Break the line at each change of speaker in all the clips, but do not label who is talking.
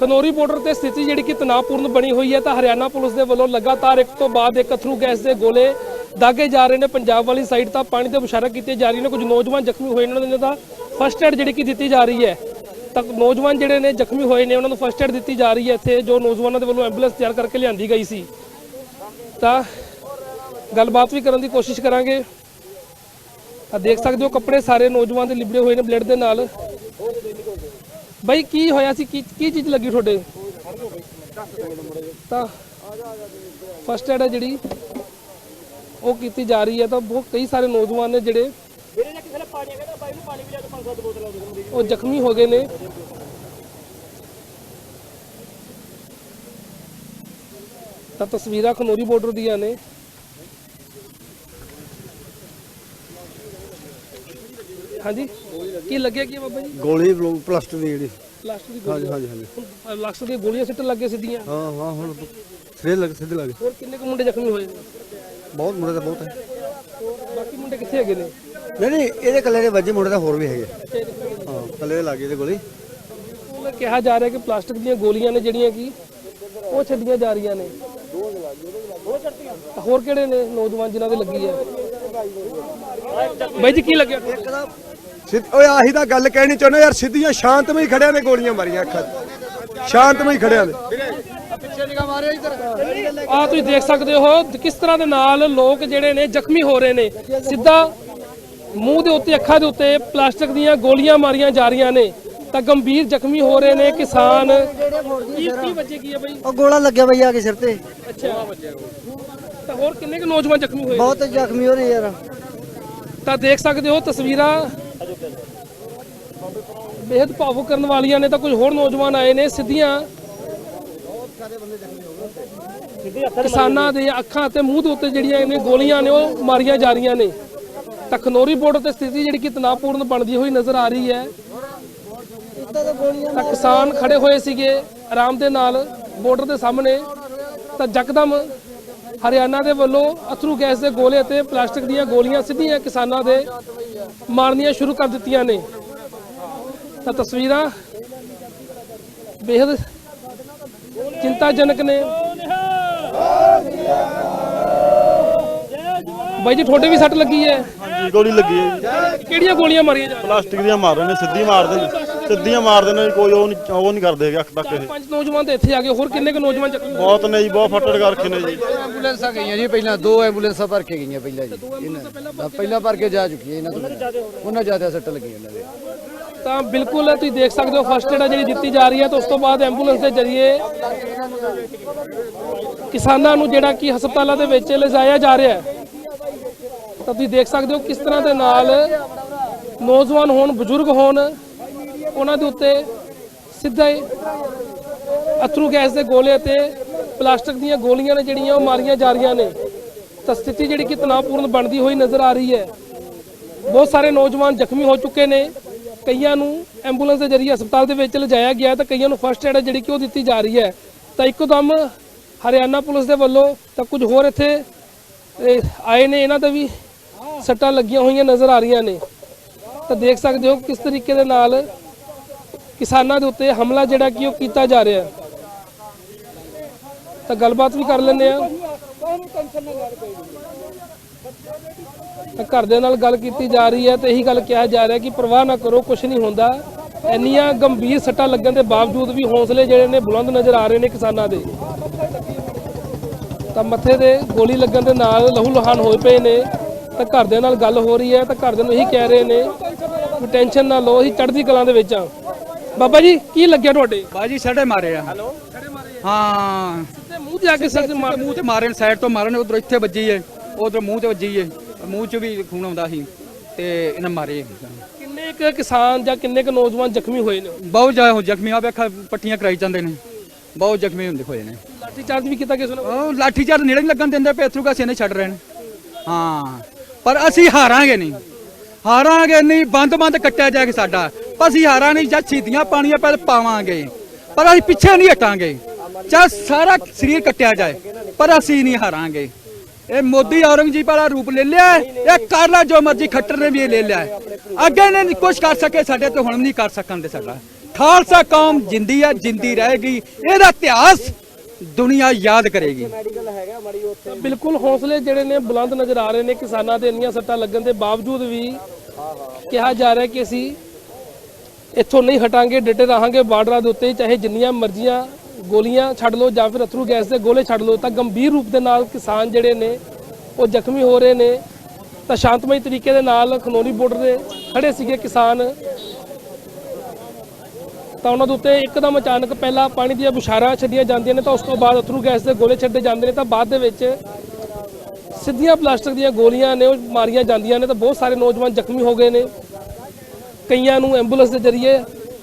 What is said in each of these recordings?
Khanauri border ਤੇ ਸਥਿਤੀ ਜਿਹੜੀ ਕਿ ਤਣਾਅਪੂਰਨ ਬਣੀ ਹੋਈ ਹੈ ਤਾਂ ਹਰਿਆਣਾ ਪੁਲਿਸ ਦੇ ਵੱਲੋਂ ਲਗਾਤਾਰ ਇੱਕ ਤੋਂ ਬਾਅਦ ਇੱਕ ਅਥਰੂ ਗੈਸ ਦੇ ਗੋਲੇ ਦਾਗੇ ਜਾ ਰਹੇ ਨੇ। ਪੰਜਾਬ ਵਾਲੀ ਸਾਈਡ ਤਾਂ ਪਾਣੀ ਦੇ ਬੁਸ਼ਾਰਾ ਕੀਤੀਆਂ ਜਾ ਰਹੀਆਂ ਨੇ। ਕੁਝ ਨੌਜਵਾਨ ਜ਼ਖਮੀ ਹੋਏ ਨੇ। ਉਹਨਾਂ ਨੂੰ ਫਸਟ ਏਡ ਜਿਹੜੀ ਕਿ ਦਿੱਤੀ ਜਾ ਰਹੀ ਹੈ। ਤਾਂ ਨੌਜਵਾਨ ਜਿਹੜੇ ਨੇ ਜ਼ਖਮੀ ਹੋਏ ਨੇ, ਉਹਨਾਂ ਨੂੰ ਫਸਟ ਏਡ ਦਿੱਤੀ ਜਾ ਰਹੀ ਹੈ। ਇੱਥੇ ਜੋ ਨੌਜਵਾਨਾਂ ਦੇ ਵੱਲੋਂ ਐਂਬੂਲੈਂਸ ਤਿਆਰ ਕਰਕੇ ਲਿਆਂਦੀ ਗਈ ਸੀ। ਤਾਂ ਗੱਲਬਾਤ ਵੀ ਕਰਨ ਦੀ ਕੋਸ਼ਿਸ਼ ਕਰਾਂਗੇ। ਆ ਦੇਖ ਸਕਦੇ ਹੋ ਕੱਪੜੇ ਸਾਰੇ ਨੌਜਵਾਨ ਦੇ ਲਿਬੜੇ ਹੋਏ ਨੇ ਬਲੱਡ ਦੇ ਨਾਲ। ਬਾਈ ਕੀ ਹੋਇਆ ਸੀ? ਕੀ ਕੀ ਚੀਜ਼ ਲੱਗੀ ਤੁਹਾਡੇ? ਤਾਂ ਫਸਟ ਏਡ ਹੈ ਜਿਹੜੀ ਉਹ ਕੀਤੀ ਜਾ ਰਹੀ ਹੈ ਤਾਂ ਬਹੁਤ ਕਈ ਸਾਰੇ ਨੌਜਵਾਨ ਨੇ ਜਿਹੜੇ ਉਹ ਜ਼ਖਮੀ ਹੋ ਗਏ ਨੇ। ਤਾਂ ਤਸਵੀਰਾਂ ਖਨੌਰੀ ਬਾਰਡਰ ਦੀਆਂ ਨੇ। ਹਾਂਜੀ। ਕੀ ਲੱਗਿਆ ਕੀ ਬਾਬਾ ਜੀ?
ਗੋਲੀ ਪਲਾਸਟਿਕ ਦੀ ਜਿਹੜੀ।
ਪਲਾਸਟਿਕ ਦੀ
ਹਾਂਜੀ ਹਾਂਜੀ ਹਾਂਜੀ।
ਲੱਖ ਦੀਆਂ ਗੋਲੀਆਂ ਸਿੱਟ ਲੱਗੇ ਸਿੱਧੀਆਂ।
ਹਾਂ ਹਾਂ ਹੁਣ ਸਿਰੇ ਲੱਗ ਸਿੱਧੇ ਲੱਗ
ਹੋਰ ਕਿੰਨੇ ਕੁ ਮੁੰਡੇ ਜ਼ਖਮੀ ਹੋਏ ਨੇ?
ਬਹੁਤ ਮੁੰਡੇ ਤਾਂ ਬਹੁਤ ਹੈ।
ਬਾਕੀ ਮੁੰਡੇ ਕਿੱਥੇ ਹੈਗੇ ਨੇ?
ਨਹੀਂ ਨਹੀਂ ਇਹਦੇ ਕੱਲੇ ਦੇ ਵੱਜੇ ਮੁੰਡੇ ਤਾਂ ਹੋਰ ਵੀ ਹੈਗੇ। ਹਾਂ ਕੱਲੇ ਦੇ ਲੱਗੇ ਇਹਦੇ ਗੋਲੀ।
ਉਹਨਾਂ ਕਿਹਾ ਜਾ ਰਿਹਾ ਕਿ ਪਲਾਸਟਿਕ ਦੀਆਂ ਗੋਲੀਆਂ ਨੇ ਜਿਹੜੀਆਂ ਕਿ ਉਹ ਛੱਡੀਆਂ ਜਾ ਰਹੀਆਂ ਨੇ। ਹੋਰ ਕਿਹੜੇ ਨੇ ਨੌਜਵਾਨ ਜਿਨ੍ਹਾਂ ਦੇ ਲੱਗੀ ਹੈ? ਬਾਈ ਜੀ ਕੀ ਲੱਗਿਆ?
ਸਿੱਧ ਓਏ ਆਹੀ ਤਾਂ ਗੱਲ ਕਹਿਣੀ ਚਾਹੁੰਦੇ ਯਾਰ ਸਿੱਧੀਆਂ ਸ਼ਾਂਤਮਈ ਖੜਿਆਂ ਨੇ ਗੋਲੀਆਂ ਮਾਰੀਆਂ ਅੱਖਾਂ 'ਚ। ਸ਼ਾਂਤਮਈ ਖੜਿਆਂ ਨੇ।
ਆ ਤੁਸੀਂ ਦੇਖ ਸਕਦੇ ਹੋ ਕਿਸ ਤਰ੍ਹਾਂ ਦੇ ਨਾਲ ਲੋਕ ਜਿਹੜੇ ਨੇ ਜ਼ਖਮੀ ਹੋ ਰਹੇ ਨੇ। ਸਿੱਧਾ ਮੂੰਹ ਦੇ ਉੱਤੇ ਅੱਖਾਂ ਦੇ ਉੱਤੇ ਪਲਾਸਟਿਕ ਦੀਆਂ ਗੋਲੀਆਂ ਮਾਰੀਆਂ ਜਾ ਰਹੀਆਂ ਨੇ। ਤਾਂ ਗੰਭੀਰ ਜ਼ਖਮੀ ਹੋ ਰਹੇ ਨੇ ਕਿਸਾਨ। ਕੀ ਕੀ ਵਜੇ ਕੀ ਹੈ ਬਾਈ?
ਉਹ ਗੋਲਾ ਲੱਗਿਆ ਬਈ ਆ ਕੇ ਸਿਰ ਤੇ।
ਅੱਛਾ। ਤਾਂ ਹੋਰ ਕਿੰਨੇ ਕੁ ਨੌਜਵਾਨ ਜ਼ਖਮੀ ਹੋਏ
ਬਹੁਤ ਜ਼ਖਮੀ ਹੋ ਰਹੇ ਯਾਰ।
ਤਾਂ ਦੇਖ ਸਕਦੇ ਹੋ ਤਸਵੀਰਾਂ ਬੇहद ਭਾਵੁਕ ਕਰਨ ਵਾਲੀਆਂ ਨੇ ਤਾਂ ਕੁਝ ਹੋਰ ਨੌਜਵਾਨ ਆਏ ਨੇ, ਸਿੱਧੀਆਂ ਕਿਸਾਨਾਂ ਦੇ ਅੱਖਾਂ ਤੇ ਮੂੰਹ ਦੇ ਉੱਤੇ ਜਿਹੜੀਆਂ ਇਹਨੇ ਗੋਲੀਆਂ ਨੇ, ਉਹ ਮਾਰੀਆਂ ਜਾ ਰਹੀਆਂ ਨੇ। ਤਾਂ ਖਨੌਰੀ ਤੇ ਸਥਿਤੀ ਜਿਹੜੀ ਕਿ ਤਣਾਅਪੂਰਨ ਬਣਦੀ ਹੋਈ ਨਜ਼ਰ ਆ ਰਹੀ ਹੈ। ਤਾਂ ਕਿਸਾਨ ਖੜੇ ਹੋਏ ਸੀਗੇ ਆਰਾਮ ਦੇ ਨਾਲ ਬਾਰਡਰ ਦੇ ਸਾਹਮਣੇ। ਤਾਂ ਜਕਦਮ ਹਰਿਆਣਾ ਦੇ ਵੱਲੋਂ ਅਥਰੂ ਗੈਸ ਦੇ ਗੋਲੇ ਅਤੇ ਪਲਾਸਟਿਕ ਦੀਆਂ ਗੋਲੀਆਂ ਸਿੱਧੀਆਂ ਕਿਸਾਨਾਂ ਦੇ ਮਾਰਨੀਆਂ ਸ਼ੁਰੂ ਕਰ ਦਿੱਤੀਆਂ ਨੇ। ਤਾਂ ਤਸਵੀਰਾਂ ਬੇहद ਚਿੰਤਾਜਨਕ ਨੇ। ਬਾਈ ਜੀ ਤੁਹਾਡੇ ਵੀ ਸੱਟ ਲੱਗੀ ਹੈ?
ਹਾਂਜੀ ਗੋਲੀ ਲੱਗੀ ਹੈ ਜੀ।
ਕਿਹੜੀਆਂ ਗੋਲੀਆਂ ਮਾਰੀਆਂ ਜਾ
ਪਲਾਸਟਿਕ ਦੀਆਂ ਮਾਰ ਰਹੇ ਨੇ ਸਿੱਧੀ ਮਾਰਦੇ ਨੇ। ਸਿੱਧੀਆਂ ਮਾਰਦੇ ਨੇ ਕੋਈ ਉਹ ਨਹੀਂ ਉਹ ਨਹੀਂ ਕਰਦੇ ਹੈਗੇ ਅੱਖ ਤੱਕ ਇਹ।
ਪੰਜ ਨੌਜਵਾਨ ਤੇ ਇੱਥੇ ਆ ਗਏ ਹੋਰ ਕਿੰਨੇ ਕੁ ਨੌਜਵਾਨ ਹੋਏ?
ਬਹੁਤ ਨੇ ਜੀ ਬਹੁਤ ਫੱਟੜ ਕਰ ਰੱਖੇ ਨੇ ਜੀ।
ਐਂਬੂਲੈਂਸਾਂ ਗਈਆਂ ਜੀ ਪਹਿਲਾਂ ਦੋ ਐਂਬੂਲੈਂਸਾਂ ਭਰ ਕੇ ਗਈਆਂ ਪਹਿਲਾਂ ਜੀ। ਇਹਨਾਂ ਪਹਿਲਾਂ ਭਰ ਕੇ ਜਾ ਚੁੱਕੀਆਂ ਇਹਨਾਂ ਤੋਂ। ਉਹਨਾਂ ਜ਼ਿਆਦਾ ਸੱਟ ਲੱਗੀ ਉਹਨਾਂ ਦੇ।
ਤਾਂ ਬਿਲਕੁਲ ਤੁਸੀਂ ਦੇਖ ਸਕਦੇ ਹੋ ਫਸਟ ਏਡ ਆ ਜਿਹੜੀ ਦਿੱਤੀ ਜਾ ਰਹੀ ਹੈ ਤਾਂ ਉਸ ਤੋਂ ਬਾਅਦ ਐਂਬੂਲੈਂਸ ਦੇ ਜ਼ਰੀਏ ਕਿਸਾਨਾਂ ਨੂੰ ਜਿਹੜਾ ਕਿ ਹਸਪਤਾਲਾਂ ਦੇ ਵਿੱਚ ਲਿਜਾਇਆ ਜਾ ਰਿਹਾ ਹੈ। ਤਾਂ ਤੁਸੀਂ ਦੇਖ ਸਕਦੇ ਹੋ ਕਿਸ ਤਰ੍ਹਾਂ ਦੇ ਨਾਲ ਨੌਜਵਾਨ ਹੋਣ ਬਜ਼ੁਰਗ ਹੋਣ ਉਹਨਾਂ ਦੇ ਉੱਤੇ ਸਿੱਧਾ ਹੀ ਅਥਰੂ ਗੈਸ ਦੇ ਗੋਲੇ ਅਤੇ ਪਲਾਸਟਿਕ ਦੀਆਂ ਗੋਲੀਆਂ ਨੇ ਜਿਹੜੀਆਂ ਉਹ ਮਾਰੀਆਂ ਜਾ ਰਹੀਆਂ ਨੇ। ਤਾਂ ਸਥਿਤੀ ਜਿਹੜੀ ਕਿ ਤਣਾਅਪੂਰਨ ਬਣਦੀ ਹੋਈ ਨਜ਼ਰ ਆ ਰਹੀ ਹੈ। ਬਹੁਤ ਸਾਰੇ ਨੌਜਵਾਨ ਜ਼ਖਮੀ ਹੋ ਚੁੱਕੇ ਨੇ। ਕਈਆਂ ਨੂੰ ਐਂਬੂਲੈਂਸ ਦੇ ਜ਼ਰੀਏ ਹਸਪਤਾਲ ਦੇ ਵਿੱਚ ਲਿਜਾਇਆ ਗਿਆ ਤਾਂ ਕਈਆਂ ਨੂੰ ਫਸਟ ਏਡ ਜਿਹੜੀ ਕਿ ਉਹ ਦਿੱਤੀ ਜਾ ਰਹੀ ਹੈ। ਤਾਂ ਇੱਕਦਮ ਹਰਿਆਣਾ ਪੁਲਿਸ ਦੇ ਵੱਲੋਂ ਤਾਂ ਕੁਝ ਹੋਰ ਇੱਥੇ ਆਏ ਨੇ। ਇਹਨਾਂ ਦਾ ਵੀ ਸੱਟਾਂ ਲੱਗੀਆਂ ਹੋਈਆਂ ਨਜ਼ਰ ਆ ਰਹੀਆਂ ਨੇ। ਤਾਂ ਦੇਖ ਸਕਦੇ ਹੋ ਕਿਸ ਤਰੀਕੇ ਦੇ ਨਾਲ ਕਿਸਾਨਾਂ ਦੇ ਉੱਤੇ ਹਮਲਾ ਜਿਹੜਾ ਕਿ ਉਹ ਕੀਤਾ ਜਾ ਰਿਹਾ ਤਾਂ ਗੱਲਬਾਤ ਵੀ ਕਰ ਲੈਂਦੇ ਆ ਤਾਂ ਘਰ ਨਾਲ ਗੱਲ ਕੀਤੀ ਜਾ ਰਹੀ ਹੈ ਤੇ ਇਹੀ ਗੱਲ ਕਿਹਾ ਜਾ ਰਿਹਾ ਕਿ ਪਰਵਾਹ ਨਾ ਕਰੋ ਕੁਝ ਨਹੀਂ ਹੁੰਦਾ। ਇੰਨੀਆਂ ਗੰਭੀਰ ਸੱਟਾਂ ਲੱਗਣ ਦੇ ਬਾਵਜੂਦ ਵੀ ਹੌਸਲੇ ਜਿਹੜੇ ਨੇ ਬੁਲੰਦ ਨਜ਼ਰ ਆ ਰਹੇ ਨੇ ਕਿਸਾਨਾਂ ਦੇ। ਤਾਂ ਮੱਥੇ ਦੇ ਗੋਲੀ ਲੱਗਣ ਦੇ ਨਾਲ ਲਹੂ ਲੁਹਾਨ ਹੋਏ ਪਏ ਨੇ। ਤਾਂ ਘਰਦਿਆਂ ਨਾਲ ਗੱਲ ਹੋ ਰਹੀ ਹੈ, ਤਾਂ ਘਰਦਿਆਂ ਨੂੰ ਇਹੀ ਕਹਿ ਰਹੇ ਨੇ ਕਿ ਟੈਨਸ਼ਨ ਨਾ ਲਓ, ਅਸੀਂ ਚੜ੍ਹਦੀ ਕਲਾਂ ਦੇ ਵਿੱਚ ਆ ਬਾਬਾ ਜੀ ਕੀ ਲੱਗਿਆ ਤੁਹਾਡੇ?
ਬਾਜੀ ਸਾਡੇ ਮਾਰੇ ਆ। ਹਾਂ।
ਤੇ ਮੂੰਹ ਤੇ ਆ ਕੇ ਤੇ ਮਾਰ
ਮੂੰਹ ਤੇ ਮਾਰੇ ਸਾਈਡ ਤੋਂ ਮਾਰਨ ਉਧਰ ਇੱਥੇ ਵੱਜੀ ਏ ਉਧਰ ਮੂੰਹ ਤੇ ਵੱਜੀ ਏ। ਮੂੰਹ 'ਚ ਵੀ ਖੂਨ ਆਉਂਦਾ ਸੀ ਤੇ ਇਹਨਾਂ ਮਾਰੇ।
ਕਿੰਨੇ ਕੁ ਕਿਸਾਨ ਜਾਂ ਕਿੰਨੇ ਕੁ ਨੌਜਵਾਨ ਜ਼ਖਮੀ ਹੋਏ ਨੇ?
ਬਹੁਤ ਜ਼ਿਆਦਾ ਜ਼ਖਮੀ ਆ ਵੇਖਾ ਪੱਟੀਆਂ ਕਰਾਈ ਜਾਂਦੇ ਨੇ। ਬਹੁਤ ਜ਼ਖਮੀ ਹੁੰਦੇ ਹੋਏ ਨੇ।
ਲਾਠੀ ਚਾਰਜ ਵੀ ਕੀਤਾ ਕਿਸੇ ਨੇ?
ਉਹ ਲਾਠੀ ਚਾਰ ਨੇੜੇ ਨਹੀਂ ਲੱਗਣ ਦਿੰਦੇ ਪੇਥਰੂ ਕਾ ਨੇ ਛੱਡ ਰਹੇ ਨੇ। ਹਾਂ। ਪਰ ਅਸੀਂ ਹਾਰਾਂਗੇ ਨਹੀਂ। ਹਾਰਾਂਗੇ ਨਹੀਂ ਬੰਦ ਬੰਦ ਕੱਟਿਆ ਜਾਏਗਾ ਸਾਡਾ। ਪਰ ਅਸੀਂ ਹਾਰਾਂ ਨਹੀਂ, ਜਾਂ ਛੀਦੀਆਂ ਪਾਣੀਆਂ ਪਹਿਲ ਪਾਵਾਂਗੇ। ਪਰ ਅਸੀਂ ਪਿੱਛੇ ਨਹੀਂ ਹਟਾਂਗੇ। ਚਾਹ ਸਾਰਾ ਸਰੀਰ ਕੱਟਿਆ ਜਾਏ, ਪਰ ਅਸੀਂ ਨਹੀਂ ਹਾਰਾਂਗੇ। ਇਹ ਮੋਦੀ ਔਰੰਗਜ਼ੇਬ ਵਾਲਾ ਰੂਪ ਲੈ ਲਿਆ ਇਹ ਕਰ ਲਾ ਜੋ ਮਰਜ਼ੀ, ਖੱਟਰ ਨੇ ਵੀ ਇਹ ਲੈ ਲਿਆ ਅੱਗੇ ਨੇ ਕੁਝ ਕਰ ਸਕੇ, ਸਾਡੇ ਤੋਂ ਹੁਣ ਨਹੀਂ ਕਰ ਸਕਣ ਸਾਡਾ। ਖਾਲਸਾ ਕੌਮ ਜਿੰਦੀ ਆ ਜਿੰਦੀ ਰਹੇਗੀ। ਇਹਦਾ ਇਤਿਹਾਸ ਦੁਨੀਆ ਯਾਦ ਕਰੇਗੀ।
ਬਿਲਕੁਲ ਹੌਸਲੇ ਜਿਹੜੇ ਨੇ ਬੁਲੰਦ ਨਜ਼ਰ ਆ ਰਹੇ ਨੇ ਕਿਸਾਨਾਂ ਦੇ ਇੰਨੀਆਂ ਸੱਟਾਂ ਲੱਗਣ ਦੇ ਬਾਵਜੂਦ ਵੀ ਕਿਹਾ ਜਾ ਰਿਹਾ ਕਿ ਅਸੀਂ ਇੱਥੋਂ ਨਹੀਂ ਹਟਾਂਗੇ ਡਟੇ ਰਹਾਂਗੇ ਬਾਰਡਰਾਂ ਦੇ ਉੱਤੇ, ਚਾਹੇ ਜਿੰਨੀਆਂ ਮਰਜ਼ੀਆਂ ਗੋਲੀਆਂ ਛੱਡ ਲਓ ਜਾਂ ਫਿਰ ਅਥਰੂ ਗੈਸ ਦੇ ਗੋਲੇ ਛੱਡ ਲਓ, ਤਾਂ ਗੰਭੀਰ ਰੂਪ ਦੇ ਨਾਲ ਕਿਸਾਨ ਜਿਹੜੇ ਨੇ, ਉਹ ਜ਼ਖਮੀ ਹੋ ਰਹੇ ਨੇ। ਤਾਂ ਸ਼ਾਂਤਮਈ ਤਰੀਕੇ ਦੇ ਨਾਲ ਖਨੋਰੀ ਬਾਰਡਰ ਦੇ ਖੜੇ ਸੀਗੇ ਕਿਸਾਨ। ਤਾਂ ਉਹਨਾਂ ਦੇ ਉੱਤੇ ਇੱਕਦਮ ਅਚਾਨਕ ਪਹਿਲਾਂ ਪਾਣੀ ਦੀਆਂ ਬੁਸ਼ਾਰਾਂ ਛੱਡੀਆਂ ਜਾਂਦੀਆਂ ਨੇ, ਤਾਂ ਉਸ ਤੋਂ ਬਾਅਦ ਅਥਰੂ ਗੈਸ ਦੇ ਗੋਲੇ ਛੱਡੇ ਜਾਂਦੇ ਨੇ, ਤਾਂ ਬਾਅਦ ਦੇ ਵਿੱਚ ਸਿੱਧੀਆਂ ਪਲਾਸਟਿਕ ਦੀਆਂ ਗੋਲੀਆਂ ਨੇ, ਉਹ ਮਾਰੀਆਂ ਜਾਂਦੀਆਂ ਨੇ, ਤਾਂ ਬਹੁਤ ਸਾਰੇ ਨੌਜਵਾਨ ਜ਼ਖਮੀ ਹੋ ਗਏ ਨੇ। ਕਈਆਂ ਨੂੰ ਐਂਬੂਲੈਂਸ ਦੇ ਜ਼ਰੀਏ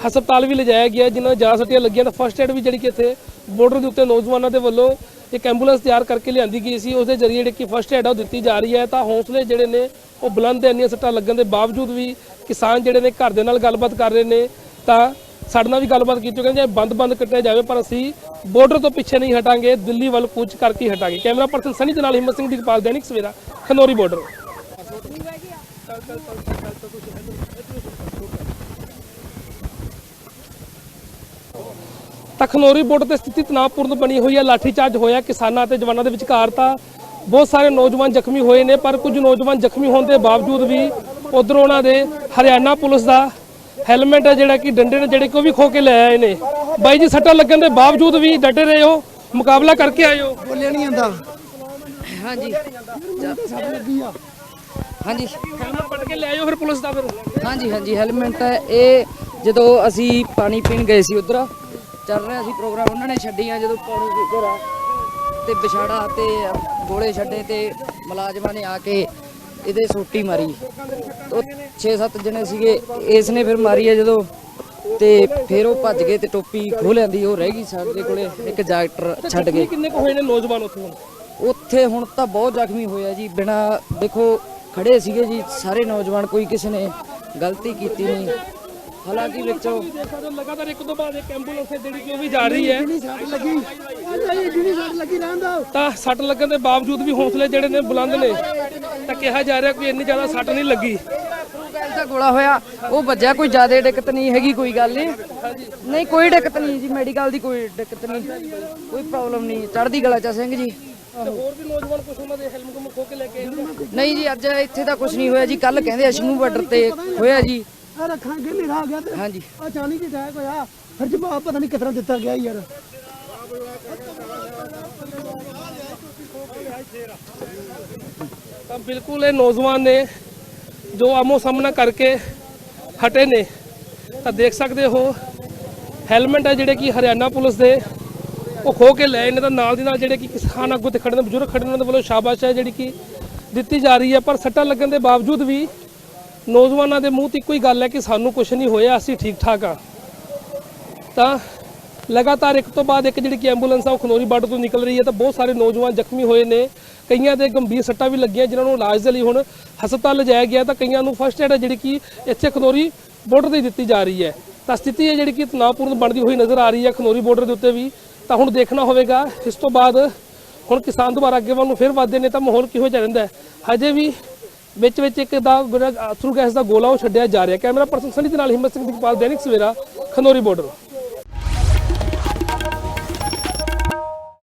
ਹਸਪਤਾਲ ਵੀ ਲਿਜਾਇਆ ਗਿਆ, ਜਿਨ੍ਹਾਂ ਨੂੰ ਜ਼ਿਆਦਾ ਸੱਟੀਆਂ ਲੱਗੀਆਂ ਤਾਂ ਫਸਟ ਏਡ ਵੀ ਜਿਹੜੀ ਕਿ ਇੱਥੇ ਬਾਰਡਰ ਦੇ ਉੱਤੇ ਨੌਜਵਾਨਾਂ ਦੇ ਵੱਲੋਂ ਇੱਕ ਐਂਬੂਲੈਂਸ ਤਿਆਰ ਕਰਕੇ ਲਿਆਂਦੀ ਗਈ ਸੀ। ਉਸ ਦੇ ਜ਼ਰੀਏ ਜਿਹੜੀ ਕਿ ਫਸਟ ਏਡ ਆ ਉਹ ਦਿੱਤੀ ਜਾ ਰਹੀ ਹੈ। ਤਾਂ ਹੌਸਲੇ ਜਿਹੜੇ ਨੇ, ਉਹ ਬੁਲੰਦ ਇੰਨੀਆਂ ਸੱਟਾਂ ਲੱਗਣ ਦੇ ਬਾਵਜੂਦ ਵੀ ਕਿਸਾਨ ਜਿਹੜੇ ਨੇ ਘਰ ਦੇ ਨਾਲ ਗੱਲਬਾਤ ਕਰ ਰਹੇ ਨੇ, ਤਾਂ ਸਾਡੇ ਨਾਲ ਵੀ ਗੱਲਬਾਤ ਕੀਤੀ ਉਹ ਕਹਿੰਦੇ ਜੇ ਬੰਦ-ਬੰਦ ਕੱਟਿਆ ਜਾਵੇ, ਪਰ ਅਸੀਂ ਬਾਰਡਰ ਤੋਂ ਪਿੱਛੇ ਨਹੀਂ ਹਟਾਂਗੇ, ਦਿੱਲੀ ਵੱਲ ਕੂਚ ਕਰਕੇ ਹਟਾਂਗੇ। ਕੈਮਰਾ ਪਰਸਨ ਸਨੀ ਦੇ ਨਾਲ ਹਿੰਮਤ ਸਿੰਘ ਦੀਪਾਲ ਦੈਨਿਕ ਸਵੇਰਾ, ਖਨੌਰੀ ਬਾਰਡਰ ਤਾਂ ਖਨੌਰੀ ਬਾਰਡਰ ਤੇ ਸਥਿਤੀ ਤਣਾਅਪੂਰਨ ਬਣੀ ਹੋਈ ਹੈ ਲਾਠੀਚਾਰਜ ਹੋਇਆ ਕਿਸਾਨਾਂ ਤੇ ਜਵਾਨਾਂ ਦੇ ਵਿਚਕਾਰ ਤਾਂ ਬਹੁਤ ਸਾਰੇ ਨੌਜਵਾਨ ਜ਼ਖਮੀ ਹੋਏ ਨੇ ਪਰ ਕੁਝ ਨੌਜਵਾਨ ਜ਼ਖਮੀ ਹੋਣ ਦੇ ਬਾਵਜੂਦ ਵੀ ਉਧਰੋਂ ਉਹਨਾਂ ਦੇ ਹਰਿਆਣਾ ਪੁਲਿਸ ਦਾ ਹੈਲਮਟ ਹੈ ਜਿਹੜਾ ਕਿ ਡੰਡੇ ਨੇ ਜਿਹੜੇ ਕਿ ਵੀ ਖੋ ਕੇ ਲੈ ਆਏ ਨੇ। ਬਾਈ ਜੀ ਸੱਟਾਂ ਲੱਗਣ ਦੇ ਬਾਵਜੂਦ ਵੀ ਡਟੇ ਰਹੇ ਹੋ ਮੁਕਾਬਲਾ ਕਰਕੇ ਆਏ ਹੋ?
ਬੋਲਿਆ ਨਹੀਂ ਜਾਂਦਾ।
ਹਾਂਜੀ। ਹਾਂਜੀ।
ਹੈਲਮਟ ਪਟ ਕੇ ਲੈ ਹੋ ਫਿਰ ਪੁਲਿਸ ਦਾ ਫਿਰ।
ਹਾਂਜੀ ਹਾਂਜੀ ਹੈਲਮਟ ਹੈ। ਇਹ ਜਦੋਂ ਅਸੀਂ ਪਾਣੀ ਪੀਣ ਗਏ ਸੀ ਉਧਰ ਚੱਲ ਰਿਹਾ ਸੀ ਪ੍ਰੋਗਰਾਮ ਉਹਨਾਂ ਨੇ ਛੱਡੀਆਂ ਜਦੋਂ ਪਾਣੀ ਘਰਾ ਤੇ ਵਿਛਾੜਾ ਤੇ ਗੋਲੇ ਛੱਡੇ ਤੇ ਮੁਲਾਜ਼ਮਾਂ ਨੇ ਆ ਕੇ ਇਹਦੇ ਸੋਟੀ ਮਾਰੀ। ਉਹ 6-7 ਜਣੇ ਸੀਗੇ ਇਸ ਨੇ ਫਿਰ ਮਾਰੀ ਹੈ ਜਦੋਂ ਤੇ ਫਿਰ ਉਹ ਭੱਜ ਗਏ ਤੇ ਟੋਪੀ ਖੋਹ ਲੈਂਦੀ ਉਹ ਰਹਿ ਗਈ ਸਾਡੇ ਕੋਲੇ ਇੱਕ ਜਾਕਟਰ ਛੱਡ ਗਏ
ਕਿੰਨੇ ਕੁ ਹੋਏ ਨੇ ਨੌਜਵਾਨ ਉੱਥੇ ਹੁਣ?
ਉੱਥੇ ਹੁਣ ਤਾਂ ਬਹੁਤ ਜ਼ਖਮੀ ਹੋਇਆ ਜੀ ਬਿਨਾ ਦੇਖੋ ਖੜੇ ਸੀਗੇ ਜੀ ਸਾਰੇ ਨੌਜਵਾਨ ਕੋਈ ਕਿਸੇ ਨੇ ਗਲਤੀ ਕੀਤੀ ਨਹੀਂ। ਹਾਲਾਂਕਿ ਵਿੱਚੋਂ
ਲਗਾਤਾਰ ਇੱਕ ਤੋਂ ਬਾਅਦ ਇੱਕ ਐਂਬੂਲੈਂਸ ਹੈ ਜਿਹੜੀ ਕਿ ਉਹ ਵੀ ਜਾ ਰਹੀ ਹੈ।
ਸੱਟ ਲੱਗੀ ਅੱਲਾ ਜਿੰਨੀ ਸੱਟ ਲੱਗੀ ਰਹਿੰਦਾ
ਤਾਂ ਸੱਟ ਲੱਗਣ ਦੇ ਬਾਵਜੂਦ ਵੀ ਹੌਸਲੇ ਜਿਹੜੇ ਨੇ ਬੁਲੰਦ ਨੇ ਤਾਂ ਕਿਹਾ ਜਾ ਰਿਹਾ ਕੋਈ ਇੰਨੀ ਜ਼ਿਆਦਾ ਸੱਟ ਨਹੀਂ ਲੱਗੀ।
ਦਾ ਗੋਲਾ ਹੋਇਆ ਉਹ ਵੱਜਿਆ ਕੋਈ ਜ਼ਿਆਦਾ ਦਿੱਕਤ ਨਹੀਂ ਹੈਗੀ ਕੋਈ ਗੱਲ ਨਹੀਂ। ਨਹੀਂ ਕੋਈ ਦਿੱਕਤ ਨਹੀਂ ਜੀ ਮੈਡੀਕਲ ਦੀ ਕੋਈ ਦਿੱਕਤ ਨਹੀਂ। ਕੋਈ ਪ੍ਰੋਬਲਮ ਨਹੀਂ। ਚੜ੍ਹਦੀ ਕਲਾ ਚ ਸਿੰਘ ਜੀ।
ਤੇ ਹੋਰ ਵੀ ਨੌਜਵਾਨ ਕੁਝ ਉਹਨਾਂ ਦੇ ਹੈਲਮਟ ਨੂੰ ਖੋ ਕੇ ਲੈ ਕੇ ਆਏ ਨੇ?
ਨਹੀਂ ਜੀ ਅੱਜ ਇੱਥੇ ਤਾਂ ਕੁਝ ਨਹੀਂ ਹੋਇਆ ਜੀ। ਕੱਲ ਕਹਿੰਦੇ ਅਸ਼ਨੂ ਬਾਰਡਰ ਤੇ ਹੋਇਆ ਜੀ।
ਆ ਰੱਖਾਂਗੇ ਮੇਰਾ ਆ ਗਿਆ ਤੇ।
ਹਾਂਜੀ।
ਅਚਾਨਕ ਹੀ ਅਟੈਕ ਹੋਇਆ। ਫਿਰ ਜਵਾਬ ਪਤਾ ਨਹੀਂ ਕਿਤਨਾ ਦਿੱਤਾ ਗਿਆ ਯਾਰ।
ਤਾਂ ਬਿਲਕੁਲ ਇਹ ਨੌਜਵਾਨ ਨੇ ਜੋ ਆਮੋ ਸਾਹਮਣਾ ਕਰਕੇ ਹਟੇ ਨੇ। ਤਾਂ ਦੇਖ ਸਕਦੇ ਹੋ ਹੈਲਮਟ ਹੈ ਜਿਹੜੇ ਕਿ ਹਰਿਆਣਾ ਪੁਲਿਸ ਦੇ ਉਹ ਖੋ ਕੇ ਲਏ ਨੇ। ਤਾਂ ਨਾਲ ਦੀ ਨਾਲ ਜਿਹੜੇ ਕਿ ਕਿਸਾਨ ਅੱਗੋਂ ਤੇ ਖੜੇ ਨੇ ਬਜ਼ੁਰਗ ਖੜੇ ਨੇ ਉਹਨਾਂ ਦੇ ਵੱਲੋਂ ਸ਼ਾਬਾਸ਼ ਹੈ ਜਿਹੜੀ ਕਿ ਦਿੱਤੀ ਜਾ ਰਹੀ ਹੈ। ਪਰ ਸੱਟਾਂ ਲੱਗਣ ਦੇ ਬਾਵਜੂਦ ਵੀ ਨੌਜਵਾਨਾਂ ਦੇ ਮੂੰਹ ਤੇ ਇੱਕੋ ਹੀ ਗੱਲ ਹੈ ਕਿ ਸਾਨੂੰ ਕੁਝ ਨਹੀਂ ਹੋਇਆ, ਅਸੀਂ ਠੀਕ ਠਾਕ ਆ ਤਾਂ ਲਗਾਤਾਰ ਇੱਕ ਤੋਂ ਬਾਅਦ ਇੱਕ ਜਿਹੜੀ ਕਿ ਐਂਬੂਲੈਂਸ ਆ, ਉਹ ਖਨੌਰੀ ਬਾਰਡਰ ਤੋਂ ਨਿਕਲ ਰਹੀ ਹੈ। ਤਾਂ ਬਹੁਤ ਸਾਰੇ ਨੌਜਵਾਨ ਜ਼ਖਮੀ ਹੋਏ ਨੇ। ਕਈਆਂ ਦੇ ਗੰਭੀਰ ਸੱਟਾਂ ਵੀ ਲੱਗੀਆਂ, ਜਿਨ੍ਹਾਂ ਨੂੰ ਇਲਾਜ ਦੇ ਲਈ ਹੁਣ ਹਸਪਤਾਲ ਲਿਜਾਇਆ ਗਿਆ ਤਾਂ ਕਈਆਂ ਨੂੰ ਫਸਟ ਏਡ ਹੈ ਜਿਹੜੀ ਕਿ ਇੱਥੇ ਖਨੌਰੀ ਬਾਰਡਰ ਤੇ ਦਿੱਤੀ ਜਾ ਰਹੀ ਹੈ। ਤਾਂ ਸਥਿਤੀ ਹੈ ਜਿਹੜੀ ਕਿ ਤਣਾਅਪੂਰਨ ਬਣਦੀ ਹੋਈ ਨਜ਼ਰ ਆ ਰਹੀ ਹੈ ਖਨੌਰੀ ਬਾਰਡਰ ਦੇ ਉੱਤੇ ਵੀ। ਤਾਂ ਹੁਣ ਦੇਖਣਾ ਹੋਵੇਗਾ, ਇਸ ਤੋਂ ਬਾਅਦ ਹੁਣ ਕਿਸਾਨ ਦੁਬਾਰਾ ਅੱਗੇ ਵੱਲ ਨੂੰ ਫਿਰ ਵਧਦੇ ਨੇ, ਤਾਂ ਮਾਹੌਲ ਕਿਹੋ ਜਿਹਾ ਰਹਿੰਦਾ ਹਜੇ ਵੀ ਵਿੱਚ ਵਿੱਚ ਇੱਕ ਦਾ ਅਥਰੂ ਗੈਸ ਦਾ ਗੋਲਾ ਉਹ ਛੱਡਿਆ ਜਾ ਰਿਹਾ। ਕੈਮਰਾ ਪਰਸਨ ਸਨੀ ਦੇ ਨਾਲ ਹਿੰਮਤ ਸਿੰਘ ਦੀਪਾਲ ਦੈਨਿਕ ਸਵੇਰਾ, ਖਨੌਰੀ ਬਾਰਡਰ